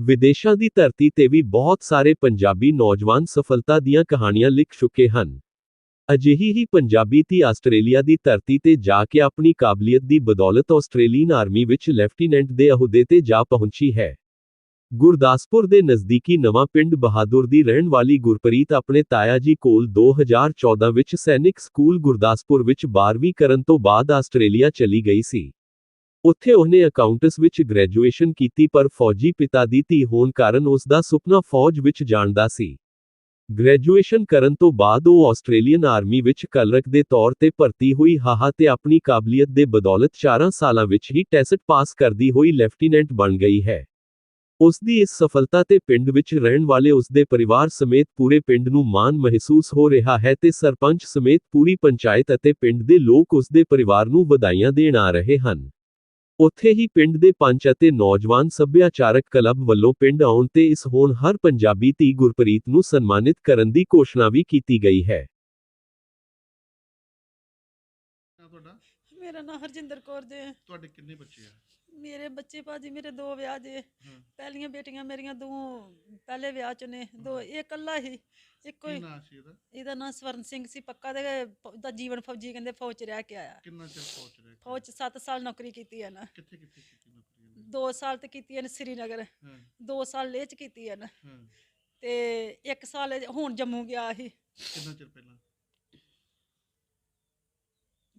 ਵਿਦੇਸ਼ਾਂ ਦੀ ਧਰਤੀ ਤੇ ਵੀ ਬਹੁਤ ਸਾਰੇ ਪੰਜਾਬੀ ਨੌਜਵਾਨ ਸਫਲਤਾ ਦੀਆਂ ਕਹਾਣੀਆਂ ਲਿਖ ਚੁੱਕੇ ਹਨ। ਅਜਿਹੀ ਹੀ ਪੰਜਾਬੀ ਧੀ ਆਸਟ੍ਰੇਲੀਆ ਦੀ ਧਰਤੀ ਤੇ ਜਾ ਕੇ ਆਪਣੀ ਕਾਬਲੀਅਤ ਦੀ ਬਦੌਲਤ ਆਸਟ੍ਰੇਲੀਅਨ ਆਰਮੀ ਵਿੱਚ ਲੈਫਟੀਨੈਂਟ ਦੇ ਅਹੁਦੇ ਤੇ ਜਾ ਪਹੁੰਚੀ ਹੈ। ਗੁਰਦਾਸਪੁਰ ਦੇ ਨਜ਼ਦੀਕੀ ਨਵਾਂ ਪਿੰਡ ਬਹਾਦੁਰ ਦੀ ਰਹਿਣ ਵਾਲੀ ਗੁਰਪ੍ਰੀਤ ਆਪਣੇ ਤਾਇਆ ਜੀ ਕੋਲ 2014 ਵਿੱਚ ਸੈਨਿਕ ਸਕੂਲ ਗੁਰਦਾਸਪੁਰ ਵਿੱਚ 12ਵੀਂ ਕਰਨ ਤੋਂ ਬਾਅਦ ਆਸਟ੍ਰੇਲੀਆ ਚਲੀ ਗਈ ਸੀ। ਉੱਥੇ ਉਹਨੇ ਅਕਾਊਂਟਸ ਵਿੱਚ ਗ੍ਰੈਜੂਏਸ਼ਨ ਕੀਤੀ ਪਰ ਫੌਜੀ ਪਿਤਾ ਦੀ ਧੀ ਹੋਣ ਕਾਰਨ ਉਸ ਦਾ ਸੁਪਨਾ ਫੌਜ ਵਿੱਚ ਜਾਣ ਦਾ ਸੀ। ਗ੍ਰੈਜੂਏਸ਼ਨ ਕਰਨ ਤੋਂ ਬਾਅਦ ਉਹ ਆਸਟ੍ਰੇਲੀਅਨ ਆਰਮੀ ਵਿੱਚ ਕਲਰਕ ਦੇ ਤੌਰ ਤੇ ਭਰਤੀ ਹੋਈ, ਹਾਹਾ, ਤੇ ਆਪਣੀ ਕਾਬਲੀਅਤ ਦੇ ਬਦੌਲਤ 4 ਸਾਲਾਂ ਵਿੱਚ ਹੀ ਟੈਸਟ ਪਾਸ ਕਰਦੀ ਹੋਈ ਲੈਫਟੀਨੈਂਟ ਬਣ ਗਈ ਹੈ। ਉਸ ਦੀ ਇਸ ਸਫਲਤਾ ਤੇ ਪਿੰਡ ਵਿੱਚ ਰਹਿਣ ਵਾਲੇ ਉਸ ਦੇ ਪਰਿਵਾਰ ਸਮੇਤ ਪੂਰੇ ਪਿੰਡ ਨੂੰ ਮਾਣ ਮਹਿਸੂਸ ਹੋ ਰਿਹਾ ਹੈ ਤੇ ਸਰਪੰਚ ਸਮੇਤ ਪੂਰੀ ਪੰਚਾਇਤ ਅਤੇ ਪਿੰਡ ਦੇ ਲੋਕ ਉਸ ਦੇ ਪਰਿਵਾਰ ਨੂੰ ਵਧਾਈਆਂ ਦੇਣ ਆ ਰਹੇ ਹਨ। ਉੱਥੇ ਹੀ ਪਿੰਡ ਦੇ ਪੰਚ ਅਤੇ ਨੌਜਵਾਨ ਸੱਭਿਆਚਾਰਕ ਕਲੱਬ ਵੱਲੋਂ ਪਿੰਡ ਆਉਣ ਤੇ ਇਸ ਹੋਣ ਹਰ ਪੰਜਾਬੀ ਧੀ ਗੁਰਪ੍ਰੀਤ ਨੂੰ ਸਨਮਾਨਿਤ ਕਰਨ ਦੀ ਘੋਸ਼ਣਾ ਵੀ ਕੀਤੀ ਗਈ ਹੈ। ਤੁਹਾਡਾ? ਮੇਰਾ ਨਾਮ ਹਰਜਿੰਦਰ ਕੌਰ ਜੇ। ਤੁਹਾਡੇ ਕਿੰਨੇ ਬੱਚੇ ਆ? ਮੇਰੇ ਬੱਚੇ ਭਾਜੀ ਮੇਰੇ ਦੋ ਵਿਆਹ ਜੇ। ਪਹਿਲੀਆਂ ਬੇਟੀਆਂ ਮੇਰੀਆਂ ਦੋ ਪਹਿਲੇ ਵਿਆਹ ਚ ਨੇ। ਦੋ ਇਹ ਇਕੱਲਾ ਹੀ। ਇੱਕੋ ਕੀ ਹੀ ਨਾਂ ਸੀ ਇਹਦਾ? ਇਹਦਾ ਨਾਮ ਸਵਰਨ ਸਿੰਘ ਸੀ ਪੱਕਾ ਦੇ ਦਾ ਜੀਵਨ ਫੌਜੀ ਕਹਿੰਦੇ ਫੌਜ ਚ ਰਹਿ ਕੇ ਆਇਆ। ਕਿੰਨਾ ਚਿਰ ਪਹੁੰਚ ਰਿਹਾ ਫੌਜ ਚ 7 ਸਾਲ ਨੌਕਰੀ ਕੀਤੀ ਹੈ ਨਾ ਕਿੱਥੇ ਕਿੱਥੇ ਕੀਤੀ ਨੌਕਰੀ ਇਹਨੇ? 2 ਸਾਲ ਤੇ ਕੀਤੀ ਹੈ ਸ੍ਰੀਨਗਰ। ਹਾਂ। 2 ਸਾਲ ਲੇਹ ਚ ਕੀਤੀ ਹੈ ਨਾ ਹਾਂ। ਤੇ 1 ਸਾਲ ਹੁਣ ਜੰਮੂ ਗਿਆ ਸੀ। ਕਿੰਨਾ ਚਿਰ ਪਹਿਲਾਂ?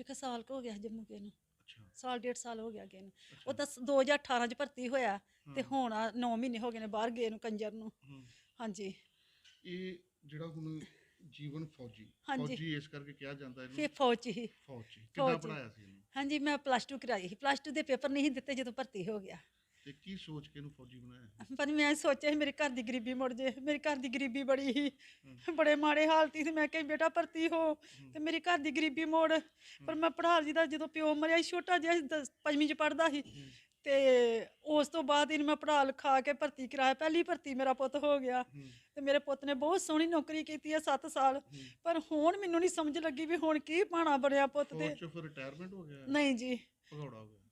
ਵੇਖਾ ਸਾਲ ਕੁ ਹੋ ਗਿਆ ਜੰਮੂ ਗਏ ਨੂੰ। ਅੱਛਾ। ਸਾਲ ਡੇਢ ਸਾਲ ਹੋ ਗਿਆ ਗਏ ਨੂੰ। ਉਹ ਤਾਂ 2018 ਚ ਭਰਤੀ ਹੋਇਆ ਤੇ ਹੁਣ 9 ਮਹੀਨੇ ਹੋ ਗਏ ਨੇ ਬਾਹਰ ਗਏ ਨੂੰ ਕੰਜਰ ਨੂੰ। ਹਾਂ। ਹਾਂਜੀ। ਇਹ ਜਿਹੜਾ ਹੁਣ ਜੀਵਨ ਫੌਜੀ ਹਾਂਜੀ। ਫੌਜੀ ਇਸ ਕਰਕੇ ਕਿਹਾ ਜਾਂਦਾ ਫਿਰ ਇਹਨੂੰ ਫੌਜ। 'ਚ ਹੀ ਫੌਜੀ। ਕਿੰਨਾ ਫੌਜੀ। ਪੜਾਇਆ ਸੀ ਇਹਨੂੰ? ਹਾਂਜੀ ਮੈਂ ਪਲੱਸ 2 ਕਰਾਈ ਸੀ। ਪਲੱਸ 2 ਦੇ ਪੇਪਰ ਨਹੀਂ ਸੀ ਦਿੱਤੇ ਜਦੋਂ ਭਰਤੀ ਹੋ ਗਿਆ। ਤੇ ਕੀ ਸੋਚ ਕੇ ਇਹਨੂੰ ਫੌਜੀ ਬਣਾਇਆ? ਪਰ ਮੈਂ ਸੋਚਿਆ ਸੀ ਮੇਰੀ ਘਰ ਦੀ ਗਰੀਬੀ ਮੁੜ ਜੇ ਮੇਰੀ ਘਰ ਦੀ ਗਰੀਬੀ ਬੜੀ ਸੀ ਬੜੇ ਮਾੜੇ ਹਾਲਤੀ ਸੀ ਮੈਂ ਕਿਹਾ ਬੇਟਾ ਭਰਤੀ ਹੋ ਤੇ ਮੇਰੀ ਘਰ ਦੀ ਗਰੀਬੀ ਮੋੜ। ਪਰ ਮੈਂ ਪੜ੍ਹਾ ਜੀ ਦਾ ਜਦੋਂ ਪਿਓ ਮਰਿਆ ਸੀ ਛੋਟਾ ਜਿਹਾ ਸੀ, ਦਸ- ਪੰਜਵੀਂ ਚ ਪੜਦਾ ਸੀ। ਤੇ ਉਸ ਤੋਂ ਬਾਅਦ ਇਹਨੂੰ ਮੈਂ ਪੜ੍ਹਾ ਲਿਖਾ ਕੇ ਭਰਤੀ ਕਰਾਇਆ। ਪਹਿਲੀ ਭਰਤੀ ਮੇਰਾ ਪੁੱਤ ਹੋ ਗਿਆ। ਤੇ ਮੇਰੇ ਪੁੱਤ ਨੇ ਬਹੁਤ ਸੋਹਣੀ ਨੌਕਰੀ ਕੀਤੀ ਹੈ 7 ਸਾਲ। ਪਰ ਹੁਣ ਮੈਨੂੰ ਨਹੀਂ ਸਮਝ ਲੱਗੀ ਵੀ ਹੁਣ ਕੀ ਪਾਣਾ ਬਣਿਆ ਪੁੱਤ ਤੇ। ਫੌਜ ਚੋਂ ਫਿਰ ਰਿਟਾਇਰਮੈਂਟ ਹੋ ਗਿਆ। ਨਹੀਂ ਜੀ।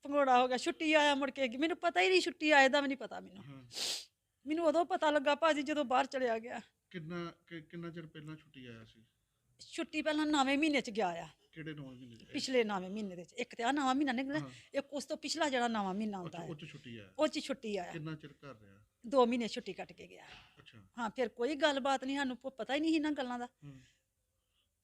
ਪੰਗੋੜਾ ਹੋ ਗਿਆ ਛੁੱਟੀ ਆਇਆ ਮੁੜ ਕੇ। ਮੈਨੂੰ ਪਤਾ ਹੀ ਨਹੀਂ ਛੁੱਟੀ ਆਏ ਦਾ ਵੀ ਨਹੀਂ ਪਤਾ ਮੈਨੂੰ। ਹਾਂ। ਮੈਨੂੰ ਉਦੋਂ ਪਤਾ ਲੱਗਾ ਭਾਜੀ ਜਦੋਂ ਬਾਹਰ ਚਲਿਆ ਗਿਆ। ਕਿੰਨਾ ਕਿ- ਕਿੰਨਾ ਚਿਰ ਪਹਿਲਾਂ ਛੁੱਟੀ ਆਇਆ ਸੀ? ਛੁੱਟੀ ਪਹਿਲਾਂ ਨਵੇਂ ਮਹੀਨੇ ਚ ਗਿਆ ਆ। ਕਿਹੜੇ ਨੌਂ ਮਹੀਨੇ ਚ? ਪਿਛਲੇ ਨਵੇਂ ਮਹੀਨੇ ਦੇ ਚ। ਇੱਕ ਤੇ ਆ ਨਵਾਂ ਮਹੀਨਾ ਨਿਕਲਿਆ ਹਾਂ। ਇੱਕ ਉਸ ਤੋਂ ਪਿਛਲਾ ਜਿਹੜਾ ਨਵਾਂ ਮਹੀਨਾ ਹੁੰਦਾ ਅੱਛਾ ਹੈ। ਉਹ ਚ ਛੁੱਟੀ ਆਇਆ। ਉਹ ਚ ਛੁੱਟੀ ਆਇਆ। ਕਿੰਨਾ ਚਿਰ ਘਰ ਰਿਹਾ? ਦੋ ਮਹੀਨੇ ਛੁੱਟੀ ਕੱਟ ਕੇ ਗਿਆ। ਅੱਛਾ। ਹਾਂ ਫਿਰ ਕੋਈ ਗੱਲਬਾਤ ਨਹੀਂ ਸਾਨੂੰ ਪ- ਪਤਾ ਹੀ ਨਹੀਂ ਇਹਨਾਂ ਗੱਲਾਂ ਦਾ। ਹਾਂ।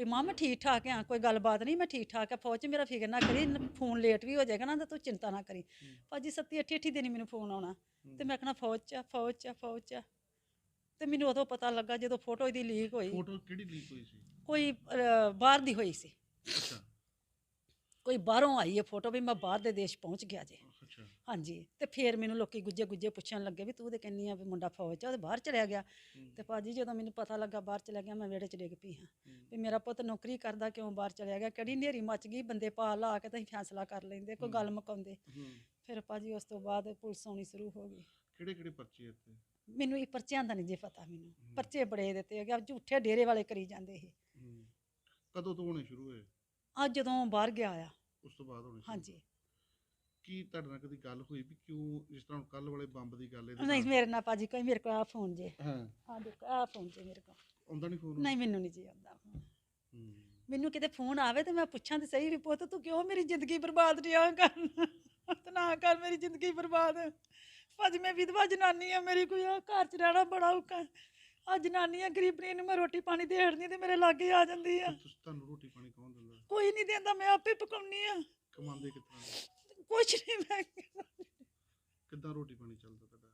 ਵੀ ਮਾਂ ਮੈਂ ਠੀਕ ਠਾਕ ਆ ਕੋਈ ਗੱਲਬਾਤ ਨਹੀਂ ਮੈਂ ਠੀਕ ਠਾਕ ਆ ਫੌਜ 'ਚ ਮੇਰਾ ਫਿਕਰ ਨਾ ਕਰੀ ਫੋਨ ਲੇਟ ਵੀ ਹੋ ਜਾਏਗਾ ਨਾ ਤਾਂ ਤੂੰ ਚਿੰਤਾ ਨਾ ਕਰੀ। ਭਾਜੀ ਸੱਤੀ ਅੱਠੀ ਅੱਠੀ ਦਿਨ ਹੀ ਮੈਨੂੰ ਫੋਨ ਆਉਣਾ ਤੇ ਮੈਂ ਕਹਣਾ ਫੌਜ 'ਚ ਆ, ਫੌਜ 'ਚ ਆ, ਫੌਜ 'ਚ ਆ। ਤੇ ਮੈਨੂੰ ਉਦੋਂ ਪਤਾ ਲੱਗਾ ਜਦੋਂ ਫੋਟੋ ਇਹਦੀ ਲੀਕ ਹੋਈ। ਫੋਟੋ ਕਿਹੜੀ ਲੀਕ ਹੋਈ ਸੀ? ਕੋਈ ਅਹ, ਬਾਹਰ ਦੀ ਹੋਈ ਸੀ। ਅੱਛਾ। ਕੋਈ ਬਾਹਰੋਂ ਆਈ ਹੈ ਫੋਟੋ ਵੀ ਮੈਂ ਬਾਹਰ ਦੇ ਦੇਸ਼ ਪਹੁੰਚ ਗਿਆ ਜੇ। ਅੱਛਾ। ਹਾਂਜੀ ਤੇ ਫੇਰ ਮੈਨੂੰ ਲੋਕੀ ਗੁੱਜੇ ਗੁੱਜੇ ਪੁੱਛਣ ਲੱਗੇ ਵੀ ਤੂੰ ਤੇ ਕਹਿੰਨੀ ਆ ਵੀ ਮੁੰਡਾ ਫੌਜ ਚ ਆ, ਉਹ ਤੇ ਬਾਹਰ ਚਲਿਆ ਗਿਆ। ਤੇ ਭਾਜੀ ਜਦੋਂ ਮੈਨੂੰ ਪਤਾ ਲੱਗਾ ਬਾਹਰ ਚਲਿਆ ਗਿਆ ਮੈਂ ਵਿਹੜੇ ਚ ਡਿੱਗ ਪਈ ਹਾਂ। ਵੀ ਮੇਰਾ ਪੁੱਤ ਨੌਕਰੀ ਕਰਦਾ ਕਿਉਂ ਬਾਹਰ ਚਲਿਆ ਗਿਆ? ਕਿਹੜੀ ਨੇਰੀ ਮੱਚ ਗਈ? ਬੰਦੇ ਪਾ ਲਾ ਕੇ ਤਾਂ ਅਸੀਂ ਫੈਸਲਾ ਕਰ ਲੈਂਦੇ ਕੋਈ ਗੱਲ ਮੁਕਾਉਂਦੇ। ਫਿਰ ਭਾਜੀ ਉਸ ਤੋਂ ਬਾਅਦ ਪੁਲਿਸ ਆਉਣੀ ਸ਼ੁਰੂ ਹੋ ਗਈ। ਕਿਹੜੇ ਕਿਹੜੇ ਪਰਚੇ ਇੱਥੇ? ਮੈਨੂੰ ਇਹ ਪਰਚਿਆਂ ਦਾ ਨਹੀਂ ਜੇ ਪਤਾ ਮੈਨੂੰ। ਪਰਚੇ ਬੜੇ ਦਿੱਤੇ ਹੈਗੇ ਆ ਝੂਠੇ ਡੇਰੇ ਵਾਲੇ ਕਰੀ ਜਾਂਦੇ ਇਹ। ਕਦੋਂ ਤੋਂ ਹੋਣੇ ਸ਼ੁਰੂ ਹੋਏ? ਅੱਜ ਜਦੋਂ ਬਾਹਰ ਗਿਆ ਆ। ਉਸ ਤੋਂ ਬਾਅਦ ਹੋਣੇ? ਹਾਂਜੀ। ਕੀ ਤੁਹਾਡੇ ਨਾਲ ਕਦੀ ਗੱਲ ਹੋਈ ਵੀ ਕਿਉਂ ਜਿਸ ਤਰ੍ਹਾਂ ਕੱਲ ਵਾਲੇ ਬੰਬ ਦੀ ਗੱਲ ਇਹਦੇ ਨਹੀਂ ਨਾਲ- ਮੇਰੇ ਨਾਲ ਭਾਜੀ ਕੋਈ ਮੇਰੇ ਕੋਲ ਆ ਫੋਨ ਜੇ। ਹਾਂ। ਆ ਦੇਖੋ ਆ ਫੋਨ ਜੇ ਮੇਰੇ ਕੋਲ। ਆਉਂਦਾ ਨਹੀਂ ਫੋਨ ਨਹੀਂ ਮੈਨੂੰ ਨਹੀਂ ਜੀ ਆਉਂਦਾ phone। ਹੂੰ, ਮੈਨੂੰ ਕਿਤੇ ਫੋਨ ਆਵੇ ਤੇ ਮੈਂ ਪੁੱਛਾਂ ਤੇ ਸਹੀ ਵੀ ਪੁੱਤ ਤੂੰ ਕਿਉਂ ਮੇਰੀ ਜ਼ਿੰਦਗੀ ਬਰਬਾਦ ਰਿਹਾ ਕਰਨ ਤੇ ਨਾ ਕਰ ਮੇਰੀ ਜ਼ਿੰਦਗੀ ਬਰਬਾਦ। ਭਾਜੀ ਮੈਂ ਵਿਧਵਾ ਜਨਾਨੀ ਆ ਮੇਰੀ ਕੋਈ ਆ ਘਰ ਚ ਰਹਿਣਾ ਬੜਾ ਔਖਾ ਆ ਜਨਾਨੀਆਂ ਗਰੀਬਣੀ ਨੂੰ ਮੈਂ ਰੋਟੀ ਪਾਣੀ ਦੇੜਨੀ ਤੇ ਮੇਰੇ ਲਾਗੇ ਆ ਜਾਂਦੀ ਆ। ਤੁਸੀਂ ਤੁਹਾਨੂੰ ਰੋਟੀ ਪਾਣੀ ਕੌਣ ਦਿੰਦਾ? ਕੋਈ ਨਹੀਂ ਦਿੰਦਾ ਮੈਂ ਆਪੇ ਪਕਾਉਣੀ ਆ। ਕਮਾਉਂਦੇ ਕਿਤਨਾ ਕੁਛ ਨਹੀਂ ਮੈਂ ਕਿੱਦਾਂ ਰੋਟੀ ਪਾਣੀ ਚੱਲਦਾ ਤੁਹਾਡਾ?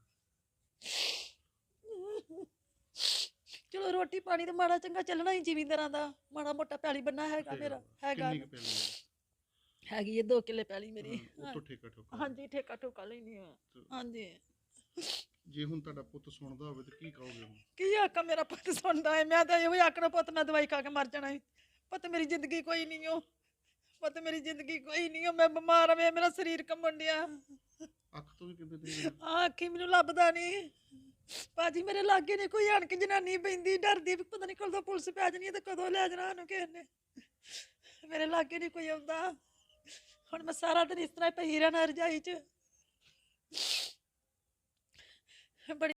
ਚਲੋ ਰੋਟੀ ਪਾਣੀ ਤੇ ਮਾੜਾ ਚੰਗਾ ਚੱਲਣਾ ਹੀ ਜ਼ਿਮੀਂਦਾਰਾਂ ਦਾ। ਮਾੜਾ ਮੋਟਾ ਪੈਲੀ ਬੰਨਾ ਹੈਗਾ ਮੇਰਾ ਹੈਗਾ ਕਿੰਨੀ ਕੁ ਪੈਲੀ ਹੈ? ਹੈਗੀ ਇਹ 2 ਕਿੱਲੇ ਪੈਲੀ ਮੇਰੀ। ਹਾਂ, ਉਹ ਤੋਂ ਠੇਕਾ ਠੋਕਾ ਹਾਂਜੀ ਠੇਕਾ ਠੋਕਾ ਲੈਣੀ ਆ। ਹਾਂਜੀ। ਜੇ ਹੁਣ ਤੁਹਾਡਾ ਪੁੱਤ ਸੁਣਦਾ ਹੋਵੇ ਤੇ ਕੀ ਕਹੋਗੇ ਉਹਨੂੰ ਕੀ ਆਖਾਂ ਮੇਰਾ ਪੁੱਤ ਸੁਣਦਾ ਹੈ ਮੈਂ ਤਾਂ ਇਹੋ ਹੀ ਆਖਣਾ ਪੁੱਤ ਮੈਂ ਦਵਾਈ ਖਾ ਕੇ ਮਰ ਜਾਣਾ ਹੈ ਪੁੱਤ ਮੇਰੀ ਜ਼ਿੰਦਗੀ ਕੋਈ ਨਹੀਂ ਓ। ਪੁੱਤ ਮੇਰੀ ਜ਼ਿੰਦਗੀ ਕੋਈ ਨਹੀਂ ਓ। ਮੈਂ ਬਿਮਾਰ ਆ ਮੇਰਾ ਸਰੀਰ ਕੰਬਣ ਡਿਆ। ਅੱਖ ਤੋਂ ਵੀ ਕਿਤੇ ਨਹੀਂ ਆ ਅੱਖੀ ਮੈਨੂੰ ਲੱਭਦਾ ਨਹੀਂ। ਬਾਜੀ ਮੇਰੇ ਲਾਗੇ ਨਹੀਂ ਕੋਈ ਆਣ ਕੇ ਜਨਾਨੀ ਪੈਂਦੀ। ਡਰਦੀ ਵੀ ਪਤਾ ਨਹੀਂ ਕਦੋਂ ਪੁਲਿਸ ਪੈ ਜਾਣੀ ਹੈ ਤੇ ਕਦੋਂ ਲੈ ਜਾਣਾ ਉਹਨੂੰ ਕਿਸੇ ਨੇ। ਮੇਰੇ ਲਾਗੇ ਨਹੀਂ ਕੋਈ ਆਉਂਦਾ। ਹੁਣ ਮੈਂ ਸਾਰਾ ਦਿਨ ਇਸ ਤਰ੍ਹਾਂ ਹੀ ਪਈ ਰਹਿਣਾ ਰਜਾਈ 'ਚ। ਬੜੀ